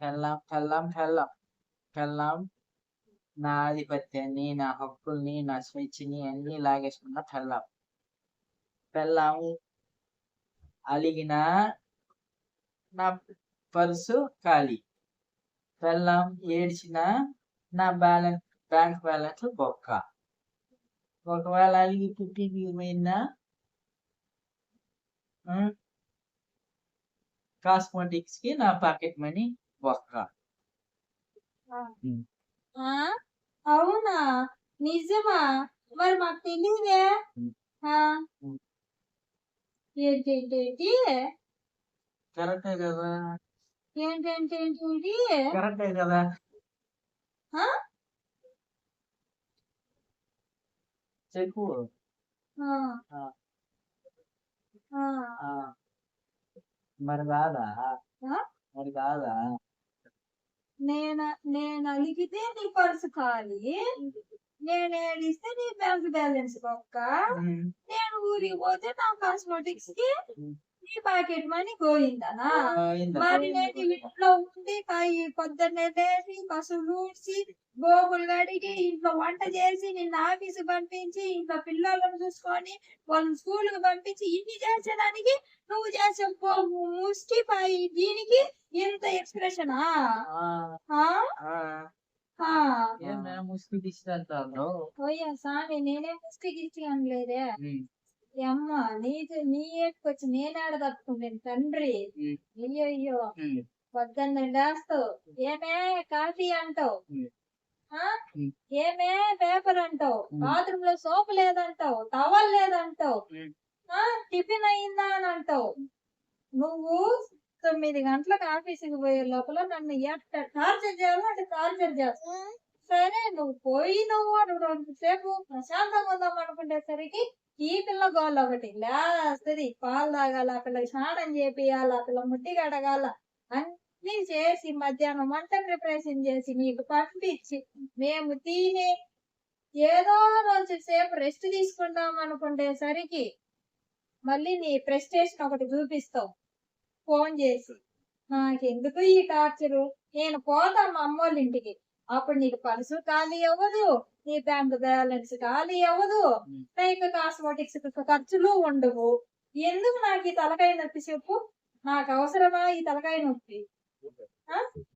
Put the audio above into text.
పెళ్ళాం పెళ్ళాం పెళ్ళాం పెళ్ళాం నా ఆధిపత్యాన్ని నా హక్కుల్ని నా స్వేచ్ఛని అన్ని లాగేసుకున్న పెళ్ళాం పెళ్ళాం అలిగిన నా పర్సు ఖాళీ పెళ్ళాం ఏడ్చిన నా బ్యాలెన్స్ బ్యాంక్ బ్యాలెన్స్ బొక్క ఒకవేళ అలిగి పుట్టి పోయిందా కాస్మెటిక్స్కి నా పాకెట్ మనీ బొక్క ఆ. అవునా? నిజమా? మరి మాకు తెలియదే. ఏంటేంటేంటి? కరెక్టే కదా. ఏంటేంటేంటి కరెక్టే కదా? చెప్పు. మరి కాదా? మరి కాదా? నేను నేను అలిగితే నీ పర్సు ఖాళీ నేను ఏడిస్తే నీ బ్యాంక్ బ్యాలెన్స్ ఉమ్. నేను ఊరికి పోతే నా కాస్మెటిక్స్కి. నీ ప్యాకెట్ మనీ పోయిందనా? మరి నేను ఇంట్లో ఉండి పొద్దున్నే లేచి కసులు ఊడ్చి గోగులు గడిగి ఇంట్లో వంట చేసి నిన్న ఆఫీస్ పంపించి ఇంట్లో పిల్లలను చూసుకొని వాళ్ళని స్కూల్కి పంపించి ఇన్ని చేసేదానికి నువ్వు చేసే పో- ముష్టి పాయి దీనికి ఇంత ఎక్స్ప్రెషన్? ముసుగు తీసుకెళ్తాను పోయా స్వామి నేనే ముష్టి గిచ్చి అనలేదే. అమ్మ నీ నీ ఏటుకొచ్చి నేనాడ తట్టుకుంటాను తండ్రి. అయ్యో అయ్యో పొద్దున్న లేస్తావు. ఏమే కాఫీ అంటావు. ఏమే పేపర్ అంటావు. బాత్రూమ్లో సోప్ లేదంటావు? టవల్ లేదంటావు? టిఫిన్ అయిందా అని అంటావు? నువ్వు తొమ్మిది గంటలకు ఆఫీసుకి పోయే లోపల నన్ను ఎట్ట టార్చర్ చేయాలో? అంటే టార్చర్ చేస్తావు సరే నువ్వు పోయి నువ్వు రెండు సేపు ప్రశాంతంగా ఉందాం అనుకునేసరికి ఈ పిల్ల గోల్ ఒకటి. లేస్తుంది పాలు తాగాల ఆ పిల్లకి స్నానం చేపియాల ఆ పిల్ల ముట్టి కడగాల. అన్ని చేసి మధ్యాహ్నం వంట ప్రిపరేషన్ చేసి నీకు పంపించి మేము తిని ఏదో రోజు సేపు రెస్ట్ తీసుకుందాం అనుకునేసరికి మళ్ళీ నీ ప్రెస్టేషన్ ఒకటి చూపిస్తావు. ఫోన్ చేసి. నాకెందుకు ఈ టార్చరు? నేను పోతా మా అమ్మోళ్ళ ఇంటికి. అప్పుడు నీకు పర్సు ఖాళీ అవ్వదు నీ బ్యాంక్ బ్యాలెన్స్ ఖాళీ అవ్వదు. నీకు కాస్మెటిక్స్ ఖర్చులు ఉండవు. ఎందుకు నాకు ఈ తలకాయ నొప్పి చెప్పు? నాకు అవసరమా ఈ తలకాయ నొప్పి?